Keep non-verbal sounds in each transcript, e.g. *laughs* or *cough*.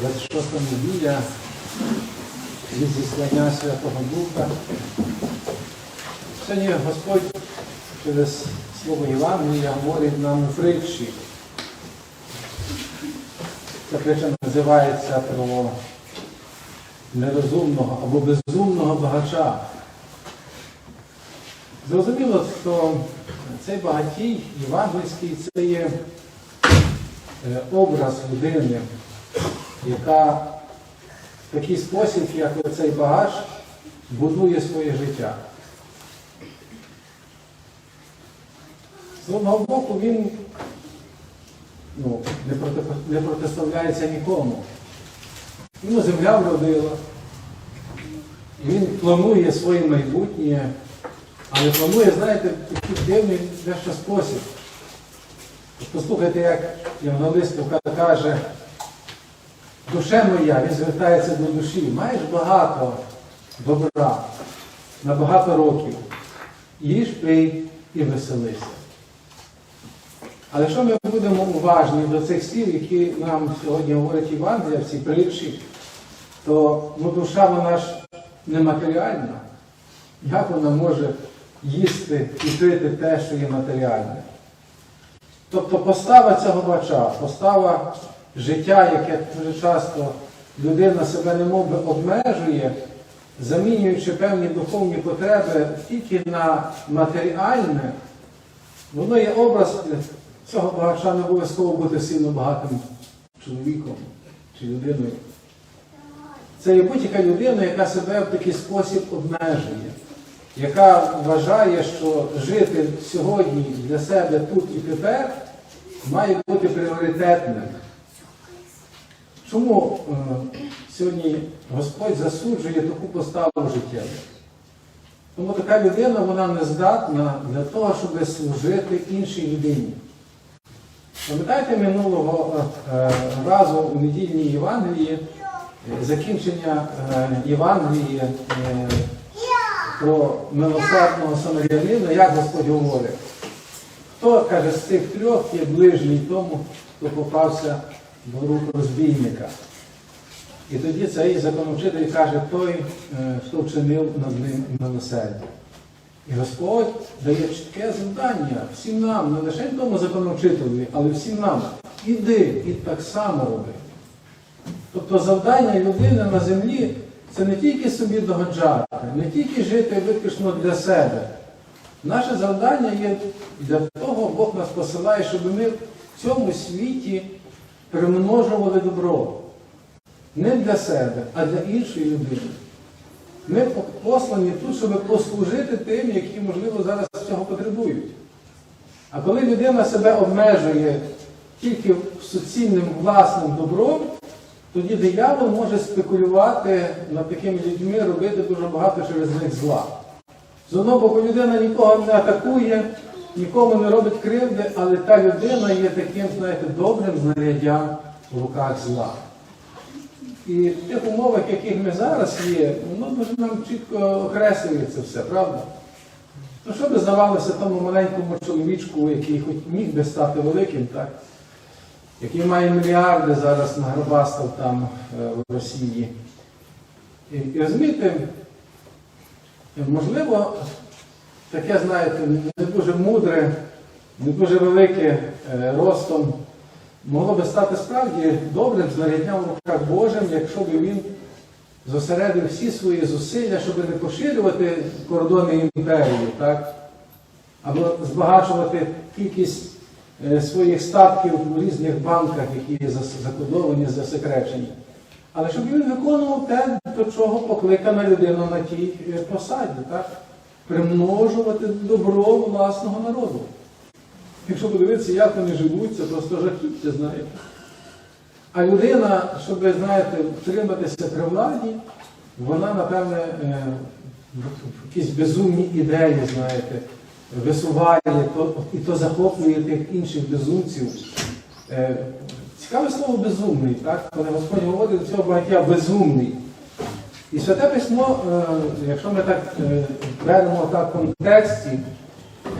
26 неділя від зіслання Святого Духа. Сьогодні Господь через Слово Євангелія говорить нам у притчі. Ця притча називається про нерозумного або безумного багача. Зрозуміло, що цей багатій євангельський це є е, образ людини, яка в такий спосіб, як цей багаж, будує своє життя. З одного боку, він ну, не, проти, не протиставляється нікому. Йому земля вродила, і він планує своє майбутнє, але планує, знаєте, такий дивний дещо спосіб. Послухайте, як Євангелистка каже, душе моя, він звертається до душі, маєш багато добра, на багато років. Їж, пий і веселися. Але якщо ми будемо уважні до цих слів, які нам сьогодні говорить Євангелія в цій притчі, то ну, душа вона ж нематеріальна. Як вона може їсти і пити те, що є матеріальне? Тобто постава цього бача, постава життя, яке дуже часто людина себе немов би обмежує, замінюючи певні духовні потреби тільки на матеріальне, воно є образ цього багача не обов'язково бути сильно багатим чоловіком чи людиною. Це є будь-яка людина, яка себе в такий спосіб обмежує, яка вважає, що жити сьогодні для себе тут і тепер має бути пріоритетним. Чому е, сьогодні Господь засуджує таку поставу життя? Тому така людина вона не здатна для того, щоб служити іншій людині. Пам'ятаєте минулого е, разу у недільній Євангелії е, закінчення е, Євангелії е, про милосердного самарянина, як Господь говорить? Хто, каже, з цих трьох є ближній тому, хто попався до рук розбійника? І тоді цей законовчитель каже, той, е, хто вчинив над ним милосердя. І Господь дає чітке завдання всім нам, не лише тому законовчителю, але всім нам. Іди і так само роби. Тобто завдання людини на землі це не тільки собі догоджати, не тільки жити виключно для себе. Наше завдання є для того, Бог нас посилає, щоб ми в цьому світі примножували добро. Не для себе, а для іншої людини. Ми послані тут, щоб послужити тим, які, можливо, зараз цього потребують. А коли людина себе обмежує тільки суцільним власним добром, тоді диявол може спекулювати над такими людьми, робити дуже багато через них зла. З одного боку, людина нікого не атакує, нікому не робить кривди, але та людина є таким, знаєте, добрим знаряддям в руках зла. І в тих умовах, яких ми зараз є, воно дуже нам чітко окреслює це все, правда? Ну, що би здавалося тому маленькому чоловічку, який хоч міг би стати великим, так? який має мільярди зараз нагробастав там е, в Росії. І, і розумієте, можливо, таке, знаєте, не дуже мудре, не дуже велике е, ростом могло би стати справді добрим знарядням в руках Божим, якщо б він зосередив всі свої зусилля, щоб не поширювати кордони імперії, так? або збагачувати кількість е, своїх статків в різних банках, які є закодовані, засекречені. Але щоб він виконував те, до чого покликана людина на тій е, посаді, так? Примножувати добро власного народу. Якщо подивитися, як вони живуть, це просто жахіття, знаєте. А людина, щоб, знаєте, втриматися при владі, вона, напевне, е, якісь безумні ідеї, знаєте, висуває, то, і то захоплює тих інших безумців. Е, Цікаве слово безумний, так? коли Господь говорить до цього багаття безумний. І Святе Письмо, е, якщо ми так беремо так в контексті,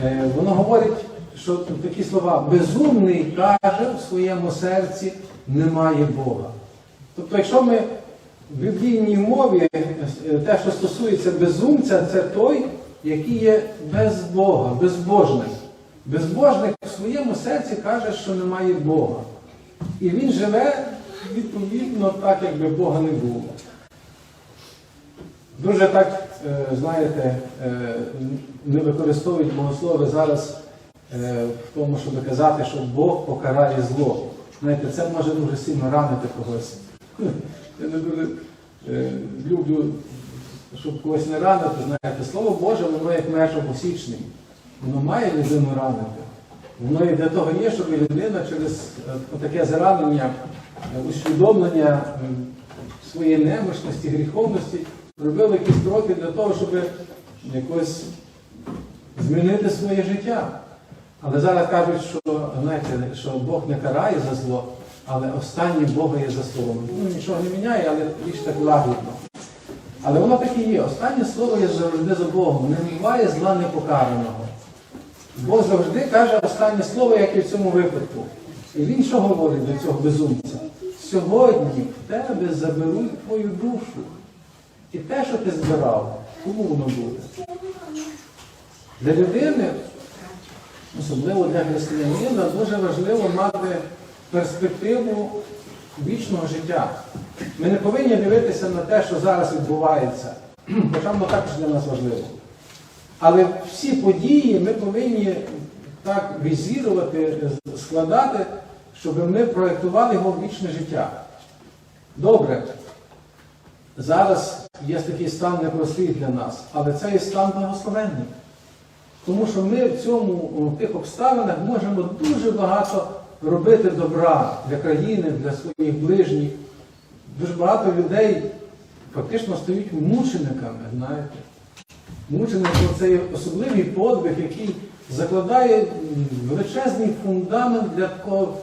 е, воно говорить що такі слова безумний каже в своєму серці немає Бога. Тобто, якщо ми в біблійній мові е, те, що стосується безумця, це той, який є без Бога, безбожник. Безбожник в своєму серці каже, що немає Бога. І він живе відповідно так, якби Бога не було. Дуже так, е, знаєте, е, не використовують богослови зараз е, в тому, щоб казати, що Бог покарає зло. Знаєте, це може дуже сильно ранити когось. Я не дуже люблю, щоб когось не ранити. Знаєте, слово Боже, воно як меч обосічний. Воно має людину ранити. Воно і для того є, щоб людина через таке заранення, усвідомлення своєї немощності, гріховності робила якісь кроки для того, щоб якось змінити своє життя. Але зараз кажуть, що знаєте, що Бог не карає за зло, але останнє Бога є за словом. Ну, нічого не міняє, але більш так лагідно. Але воно так і є. Останнє слово є завжди за Богом. Не буває зла непокараного. Бог завжди каже останнє слово, як і в цьому випадку. І він що говорить до цього безумця? Сьогодні в тебе заберуть твою душу. І те, що ти збирав, кому воно буде? Для людини, особливо для християнина, дуже важливо мати перспективу вічного життя. Ми не повинні дивитися на те, що зараз відбувається, *clears throat* хоча воно також для нас важливо. Але всі події ми повинні так візірувати, складати, щоб ми проєктували його в вічне життя. Добре. Зараз є такий стан непростий для нас, але це є стан благословенний. Тому що ми в цьому, в тих обставинах можемо дуже багато робити добра для країни, для своїх ближніх. Дуже багато людей фактично стають мучениками, знаєте. Мученик це особливий подвиг, який закладає величезний фундамент для такого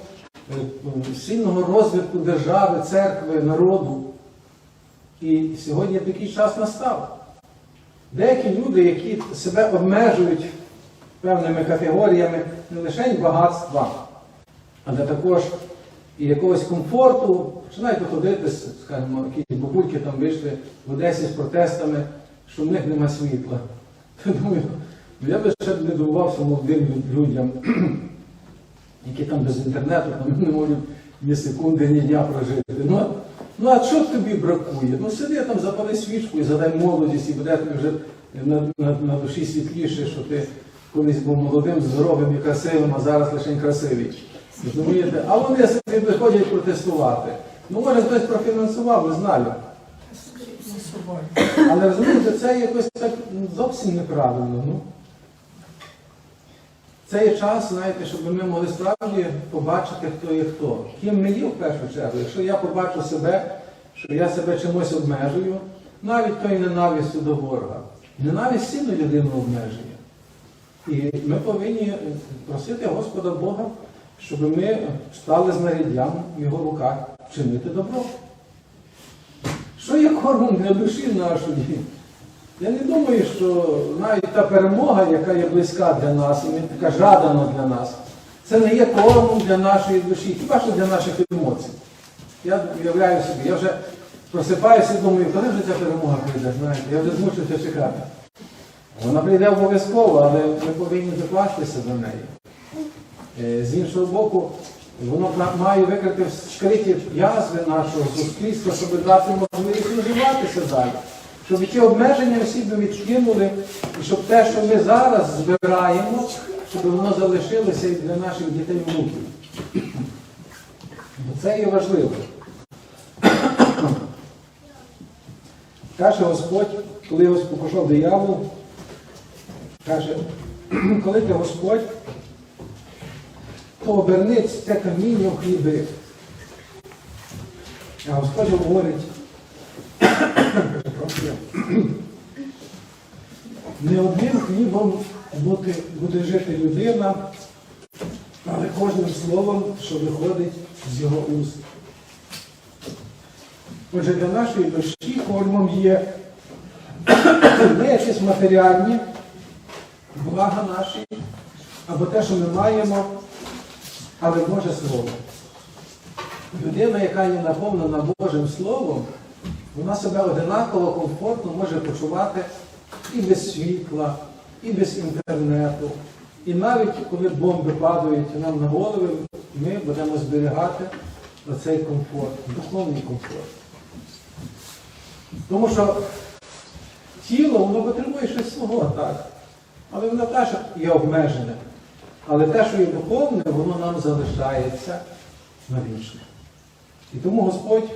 е, сильного розвитку держави, церкви, народу. І сьогодні такий час настав. Деякі люди, які себе обмежують певними категоріями не лише багатства, але також і якогось комфорту, починають ходити, скажімо, якісь бабульки там вийшли в Одесі з протестами, що в них нема світла. *laughs* Думаю, я би ще не дивувався молодим людям, *clears throat* які там без інтернету там, не можуть ні секунди, ні дня прожити. Ну, Ну а що тобі бракує? Ну сиди там, запали свічку і задай молодість, і буде тобі вже на, на, на душі світліше, що ти колись був молодим, здоровим і красивим, а зараз лише красивий. Розумієте? А вони собі виходять протестувати. Ну, може, хтось профінансував, не знаю. Але розумієте, це якось так ну, зовсім неправильно. Ну. Це є час, знаєте, щоб ми могли справді побачити, хто є хто. Ким ми є в першу чергу. Якщо я побачу себе, що я себе чимось обмежую, навіть тої ненавистю до ворога. Ненависть сильно людину обмежує. І ми повинні просити Господа Бога, щоб ми стали знаряддям в його руках вчинити добро. Що є кормом для душі нашої? Я не думаю, що навіть та перемога, яка є близька для нас, і така жадана для нас, це не є кормом для нашої душі, хіба що для наших емоцій. Я уявляю собі, я вже просипаюся і думаю, коли вже ця перемога прийде, знаєте, я вже змушуся чекати. Вона прийде обов'язково, але ми повинні докластися до неї. Е, З іншого боку, воно має викрити скриті язви нашого суспільства, щоб дати можливість розвиватися далі. Щоб ті обмеження всі би відкинули, і щоб те, що ми зараз збираємо, щоб воно залишилося і для наших дітей внуків. Це є важливо. Каже Господь, коли його спокушав диявол, каже, *clears throat* коли ти Господь, то оберни це каміння в хліби. А Господь говорить, каже, «Прошу, не одним хлібом буде, буде жити людина, але кожним словом, що виходить з його уст. Отже, для нашої душі кормом є не якісь матеріальні блага наші, або те, що ми маємо, але Боже Слово. людина, яка є наповнена Божим Словом, вона себе одинаково комфортно може почувати і без світла, і без інтернету. І навіть коли бомби падають нам на голови, ми будемо зберігати оцей комфорт, духовний комфорт. Тому що тіло воно потребує щось свого, так? Але воно теж є обмежене. Але те, що є духовне, воно нам залишається навічно. І тому Господь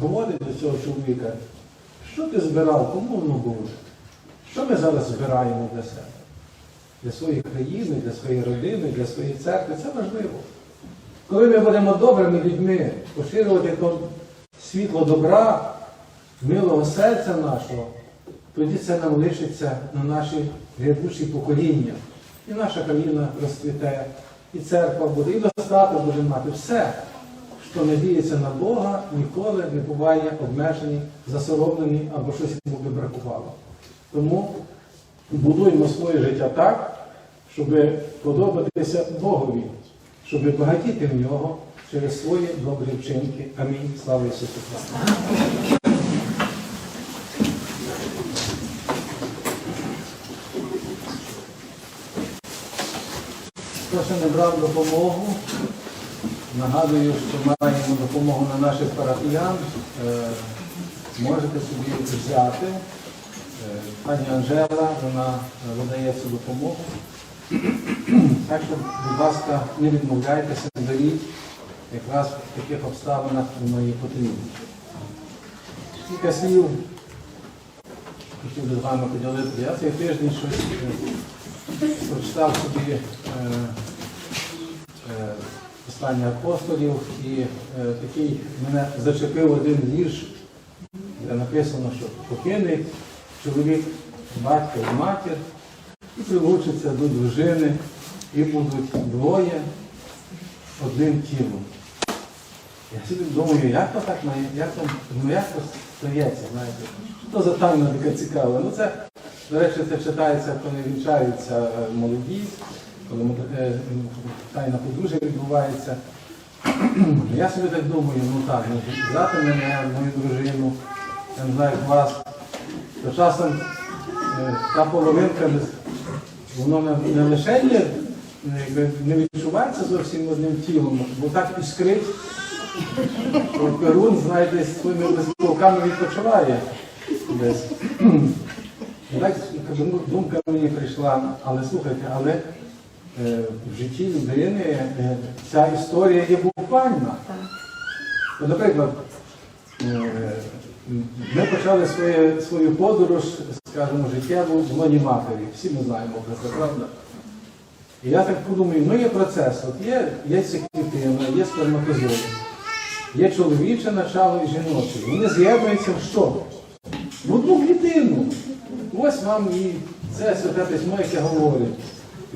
говорить до цього чоловіка, що ти збирав, кому воно буде? Що ми зараз збираємо для себе? Для своєї країни, для своєї родини, для своєї церкви. Це важливо. Коли ми будемо добрими людьми, поширювати світло добра, милого серця нашого, тоді це нам лишиться на наші грядучі покоління. І наша країна розцвіте, і церква буде, і достаток буде мати. Все, що надіється на Бога, ніколи не буває обмежений, засоромлений або щось йому би бракувало. Тому будуємо своє життя так, щоб подобатися Богові, щоб багатіти в нього через свої добрі вчинки. Амінь. Слава Ісусу Христу! Хто ще не брав допомогу, нагадую, що маємо допомогу на наших парафіян. Е, Можете собі взяти. Е, Пані Анжела, вона е, видає цю допомогу. Так що, будь ласка, не відмовляйтеся, беріть. Якраз в таких обставинах воно і потрібно. Кілька слів хотів би з вами поділити. Я цей тиждень щось е, прочитав собі е, е, послання апостолів і е, такий мене зачепив один вірш, де написано, що покине чоловік батька і матір і прилучиться до дружини, і будуть двоє одним тілом. Я собі думаю, як то так як то, ну як то стається, знаєте, що то за тайна така цікава. Ну це, до речі, це читається, коли вінчаються е, молоді, коли е, м, тайна подружжя відбувається. *clears throat* Я собі так думаю, ну так, ну, взяти мене, мою дружину, я не знаю, як вас, то часом е, та половинка, воно не, лише є, не відчувається зовсім одним тілом, бо так іскрить, Перун, знаєте, своїми блискавками відпочиває десь. *clears throat* Так думка мені прийшла, але слухайте, але в житті людини е, ця історія є буквальна. Наприклад, е, ми почали своє, свою подорож, скажімо, життєву в лоні матері. Всі ми знаємо про це, правда? І я так подумаю, ну є процес, от є, є ця клітина, є сперматозоїд, є чоловіче начало і жіноче. Вони з'єднуються в що? В одну клітину. Ось вам і це святе письмо, яке говорить.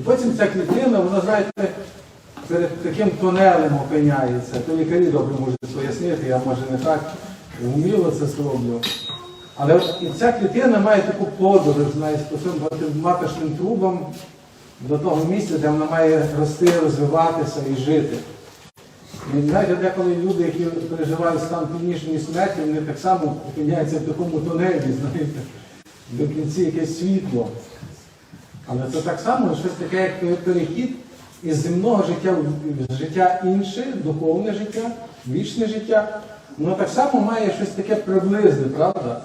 І потім ця клітина, вона, знаєте, перед таким тунелем опиняється. То лікарі добре можуть пояснити, я може не так вміло це зроблю. Але і ця клітина має таку подорож, знаєте, по цим маточним трубам до того місця, де вона має рости, розвиватися і жити. І знаєте, деколи люди, які переживають стан клінічної смерті, вони так само опиняються в такому тунелі, знаєте, до кінці якесь світло. Але це так само щось таке, як перехід із земного життя в життя інше, духовне життя, вічне життя. Воно так само має щось таке приблизне, правда?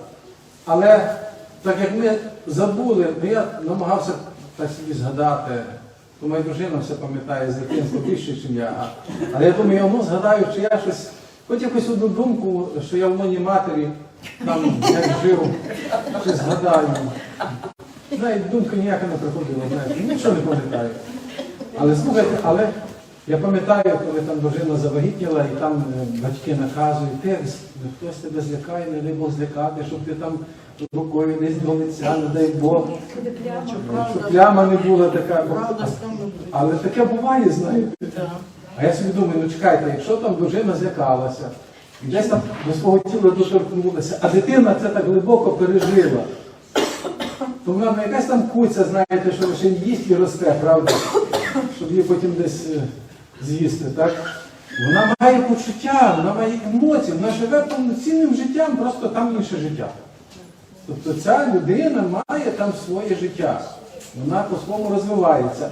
Але так як ми забули, ну я намагався так собі згадати, то моя дружина все пам'ятає з дитинства більше, ніж я. Але я думаю, я ну згадаю, чи я щось, хоч якусь одну думку, що я в лоні матері там як жив, щось згадаю. Навіть думка ніяка не приходила, знаєте, нічого не пам'ятаю. Але слухайте, але я пам'ятаю, коли там дружина завагітніла, і там е, батьки наказують, ти хтось тебе злякає, не дай злякати, щоб ти там рукою десь до лиця, не дай Бог, щоб пляма не була така. Але таке буває, знаєте. А я собі думаю, ну чекайте, якщо там дружина злякалася, і десь там до свого тіла доторкнулася, а дитина це так глибоко пережила. То вона не якась там куця, знаєте, що лише їсть і росте, правда? Щоб її потім десь е, з'їсти, так? Вона має почуття, вона має емоції, вона живе повноцінним життям, просто там інше життя. Тобто ця людина має там своє життя. Вона по-своєму розвивається.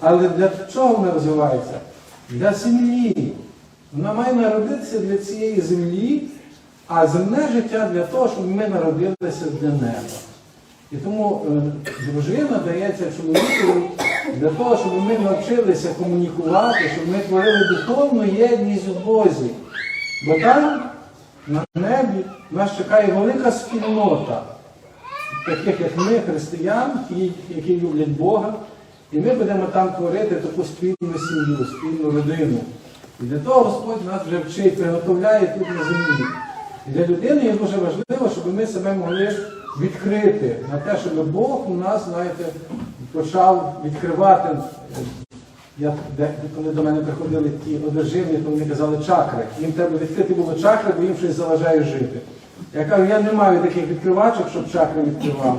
Але для чого вона розвивається? Для землі. Вона має народитися для цієї землі, а земне життя для того, щоб ми народилися для неба. І тому е, дружина дається чоловікові для того, щоб ми навчилися комунікувати, щоб ми творили духовну єдність в Бозі. Бо там, на небі, нас чекає велика спільнота, таких як ми, християн, які люблять Бога. І ми будемо там творити таку спільну сім'ю, спільну родину. І для того Господь нас вже вчить, приготовляє тут на землі. І для людини є дуже важливо, щоб ми себе могли відкрити на те, щоб Бог у нас, знаєте, почав відкривати. Я, де, коли до мене приходили ті одержимі, то вони казали чакри. Їм треба відкрити було чакри, бо їм щось заважає жити. Я кажу, я не маю таких відкривачок, щоб чакри відкривали.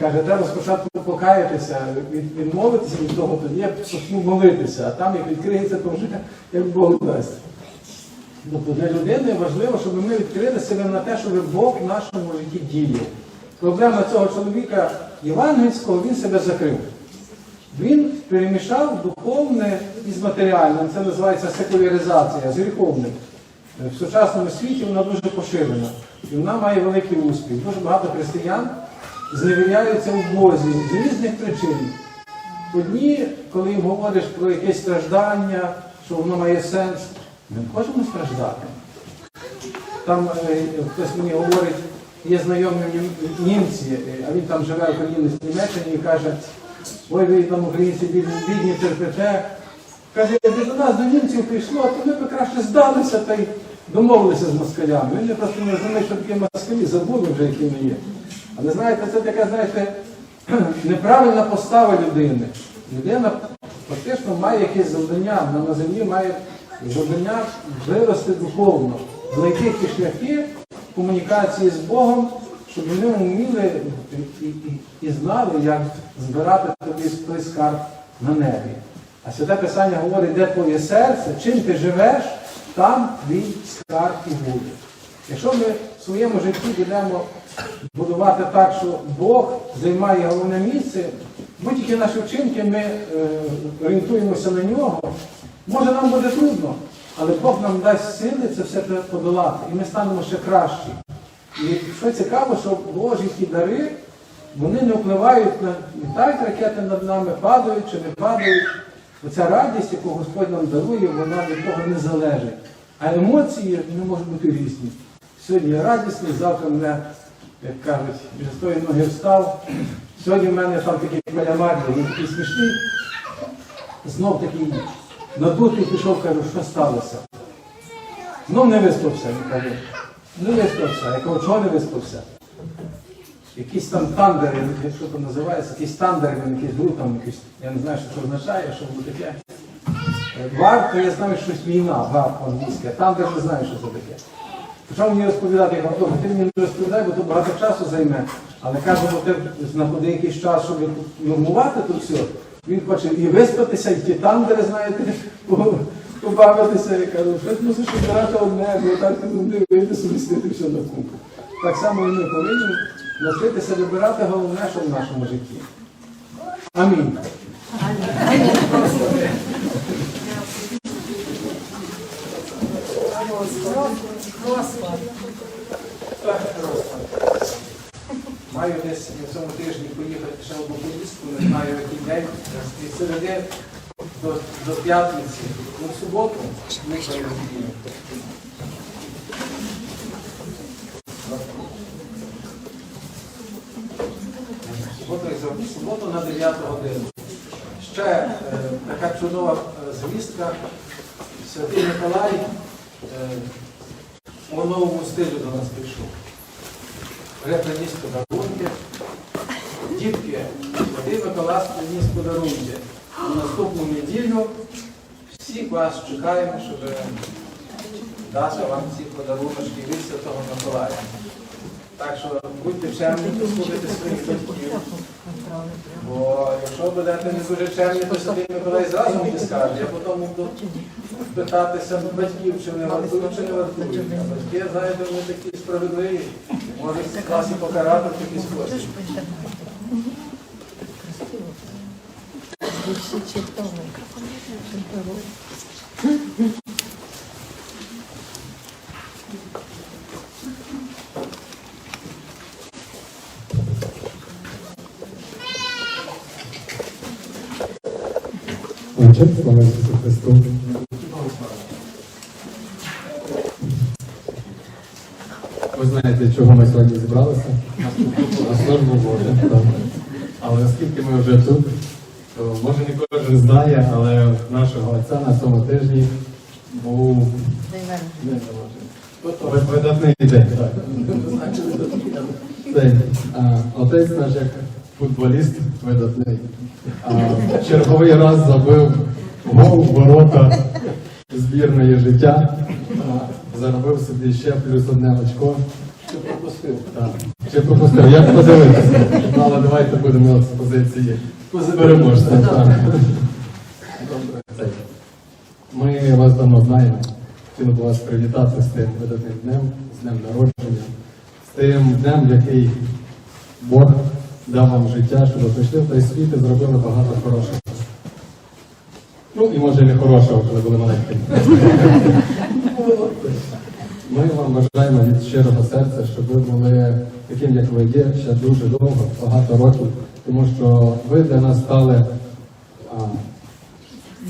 Каже, треба спочатку покаятися, від- відмовитися від того, тоді я почну молитися, а там як відкриється, то вже як Бог дасть. Тобто для людини важливо, щоб ми відкрили себе на те, щоб Бог в нашому житті діяв. Проблема цього чоловіка євангельського, він себе закрив. Він перемішав духовне із матеріальним. Це називається секуляризація з гріховним. В сучасному світі вона дуже поширена. І вона має великий успіх. Дуже багато християн зневіряються в Бозі з різних причин. Одні, коли їм говориш про якесь страждання, що воно має сенс, ми хочемо страждати. Там е, хтось мені говорить, є знайомі німці, е, а він там живе українець в Німеччині і каже, ой, ви там українці бідні, бідні терпите. Каже, якби до нас до німців прийшло, то ми б краще здалися та й домовилися з москалями. Він просто не знає, що таке москалі, забули вже, які вони є. Але знаєте, це така, знаєте, *clears throat* неправильна постава людини. Людина фактично має якесь завдання, вона на землі має завдання вирости духовно, знайти ті шляхи комунікації з Богом, щоб вони вміли і, і, і знали, як збирати тобі той скарб на небі. А Святе Писання говорить, де твоє серце, чим ти живеш, там твій скарб і буде. Якщо ми в своєму житті будемо будувати так, що Бог займає головне місце, будь-які наші вчинки ми е, орієнтуємося на нього, може нам буде трудно, але Бог нам дасть сили це все подолати, і ми станемо ще кращі. І що цікаво, що Божі ті дари, вони не впливають на так ракети над нами падають чи не падають. Оця радість, яку Господь нам дарує, вона від того не залежить. А емоції не можуть бути різні. Сьогодні я радісний, завтра мене, як кажуть, з тої ноги встав. Сьогодні в мене там такий калямар, він такий смішний. Знов такий надутий пішов, кажу, що сталося. Знов не виспався, він каже. Не виспався. Я кажу, чого не виспався? Якісь там тандери, що там називається, якісь тандери, він якийсь гру там, якийсь, я не знаю, що це означає, що воно таке. Е, Вар, то я знаю, що щось війна, вар по-англійськи, тандер не знаю, що це таке. Почав мені розповідати, я кажу, ти мені не розповідай, бо то багато часу займе. Але кажу, бо ти знаходи якийсь час, щоб нормувати тут все. Він хоче і виспатися, і тандери, знаєте, побавитися. Я кажу, що мусиш обирати одне, бо так не вийде сумістити на купу. Так само і ми повинні навчитися вибирати головне, що в нашому житті. Амінь. Маю десь на цьому тижні поїхати ще одну поїздку, не знаю, в який день, від середи до, до п'ятниці. Ну, в. Суботу, суботу на 9 годину. Ще е, така чудова е, звістка. Святий Миколай е, у новому стилю до нас прийшов. Вже приніс подарунки. Дітки, Святий Миколай приніс подарунки. У наступну неділю всіх вас чекаємо, щоб дати вам ці подарунки від Святого Миколая. Так що будьте чемні, послухайте своїх батьків. Бо якщо будете не дуже чемні, то Святий Миколай зразу мені скаже, я потім буду спитатися батьків, чи вони вартують, чи не вартують. А батьки, знаєте, вони такі справедливі, можуть вас і покарати в такий спосіб. Ви знаєте, чого ми сьогодні зібралися? На службу Божу. Але оскільки ми вже тут, то може не кожен знає, але в нашого отця на цьому тижні був ви- видатний день. Отець наш як футболіст видатний. Черговий раз забив гол ворота збірної життя. Заробив собі ще плюс одне очко. Що пропустив. Так. Чи пропустив? Як подивитися? Ну, але давайте будемо з позиції переможця. Ми вас давно знаємо. Хотіли б вас привітати з тим видатним днем, з днем народження, з тим днем, який Бог дав вам життя, щоб ви прийшли в той світ і зробили багато хорошого. Ну і може не хорошого, коли були маленькими. *laughs* Ми вам бажаємо від щирого серця, щоб ви були таким, як ви є, ще дуже довго, багато років, тому що ви для нас стали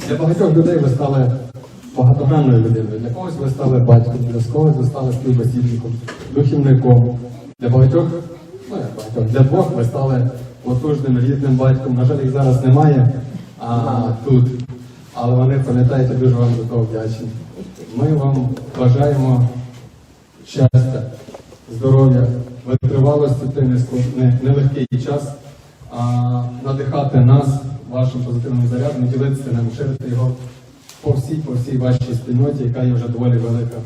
для багатьох людей ви стали багатогранною людиною. Для когось ви стали батьком, для когось ви стали співбесідником, духівником. Для багатьох, ну як багатьох, для двох ви стали потужним рідним батьком. На жаль, їх зараз немає а, тут. Але вони пам'ятаєте, дуже вам за того вдячні. Ми вам бажаємо щастя, здоров'я, витривалості не- нелегкий час, а надихати нас вашим позитивним зарядом, ділитися ним, ширити його по всій, по всій вашій спільноті, яка є вже доволі велика.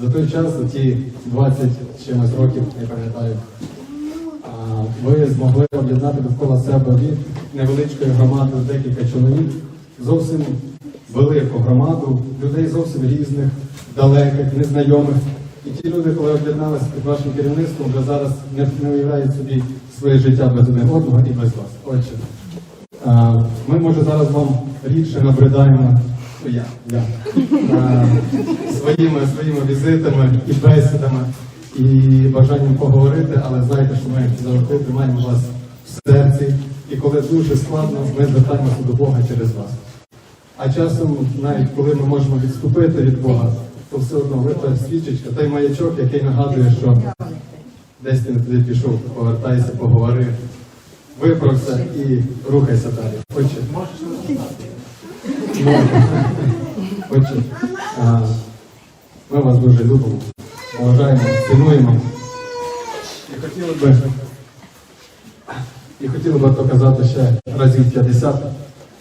За той час, за ті 20 чимось років, не пам'ятаю, ви змогли об'єднати довкола себе від невеличкої громади з декілька чоловік, зовсім велику громаду, людей зовсім різних, далеких, незнайомих. І ті люди, коли об'єдналися під вашим керівництвом, вже зараз не, не уявляють собі своє життя без один одного і без вас. Отже, ми може зараз вам рідше набридаємо. Ну, Я, я, а, своїми, своїми візитами і бесідами і бажанням поговорити, але знайте, що ми завжди тримаємо вас в серці. І коли дуже складно, ми звертаємося до Бога через вас. А часом, навіть коли ми можемо відступити від Бога, то все одно ви свічечка, той маячок, який нагадує, що десь не туди пішов, повертайся, поговори, виправся і рухайся далі. Розповідати. Отже, ми вас дуже любимо, поважаємо, цінуємо. І хотіли би, і хотіли би то казати ще разів 50,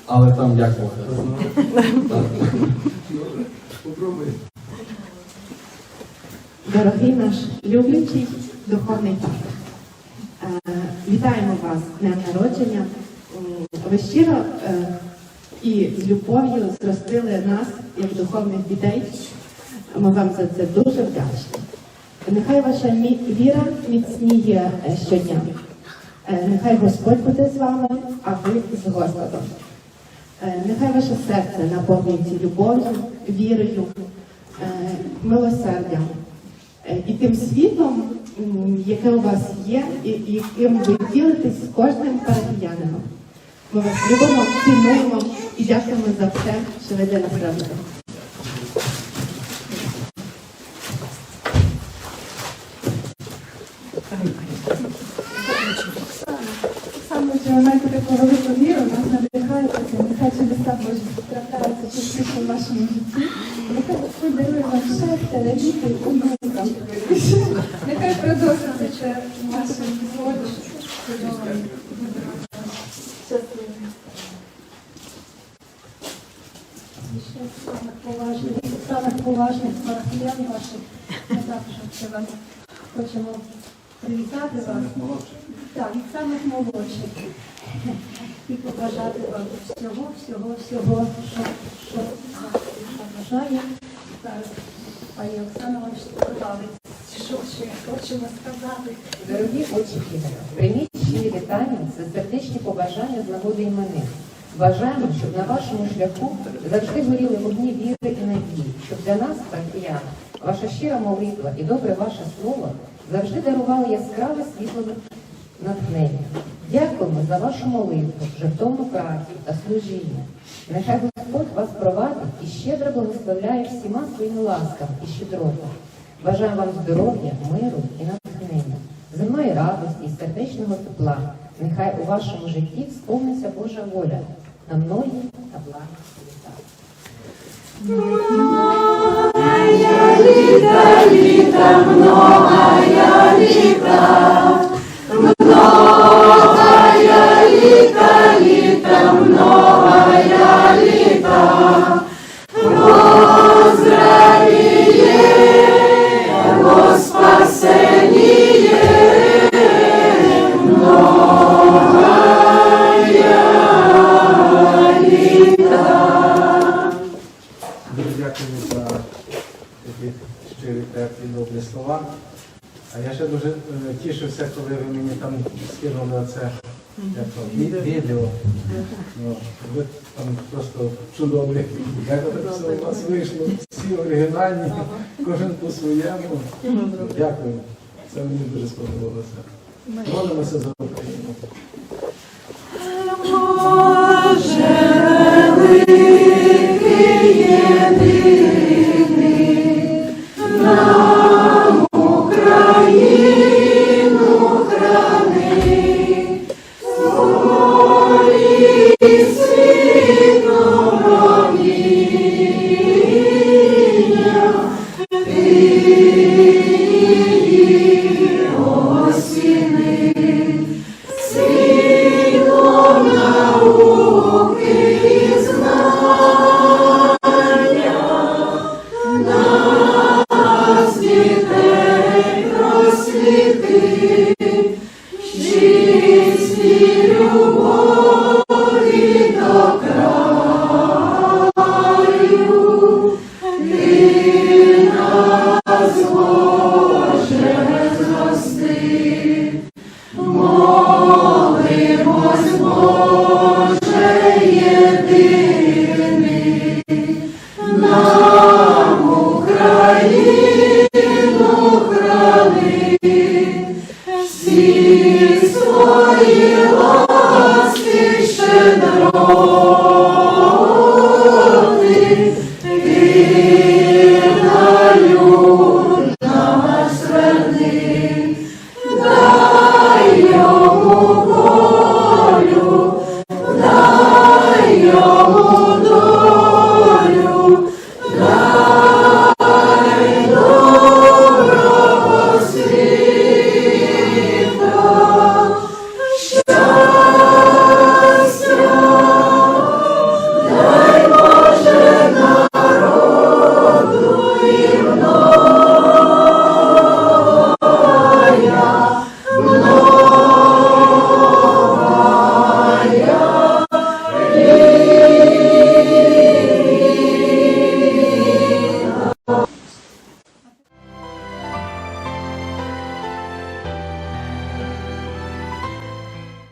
але там як можна. Попробуй. Дорогий наш люблячий духовний тато, е, вітаємо вас з днем народження. М, Ви щиро і з любов'ю зростили нас як духовних дітей. Ми вам за це дуже вдячні. Нехай ваша віра міцніє е, щодня. Е, Нехай Господь буде з вами, а ви з Господом. Е, Нехай ваше серце наповнюється любов'ю, вірою, милосердям і тим світлом, яке у вас є, і яким ви ділитесь з кожним парафіянином. Ми вас любимо, і дякуємо за все, що ви для нас робите. Ви маєте таку велику віру, нас надихає нехай чудеса Божі трапляються частіше в вашому житті. Нехай Господь дарує вам щастя, радіти онукам. Нехай продовжується це вашим згодом чудовим. Щасливим. Ще самих поважних, самих поважних парафіян ваших. Ми вам хочемо привітати вас. Так, від самих молодших. і побажати вам всього, всього, всього, що, що бажає. Зараз пані Оксана вам ще добавить, що ще хочемо сказати. Дорогі очі прийміть щирі вітання це сердечні побажання з нагоди іменин. Бажаємо, щоб на вашому шляху завжди горіли вогні віри і надії, щоб для нас, християн, ваша щира молитва і добре ваше слово завжди дарували яскраве світло натхнення. Дякуємо за вашу молитву, жертовну працю та служіння. Нехай Господь вас провадить і щедро благословляє всіма своїми ласками і щедротами. Бажаємо вам здоров'я, миру і натхнення, земної радості і сердечного тепла. Нехай у вашому житті сповниться Божа воля на многі та благі літа. Дуже добрі слова. А я ще дуже е, тішився, коли ви мені там скинули це як то, ві- відео. Ну, ви там просто чудові. Як це все у вас вийшло? Всі оригінальні, кожен по-своєму. Дякую. Це мені дуже сподобалося. Молимося за Україну. Боже, великий єдиний, осіни.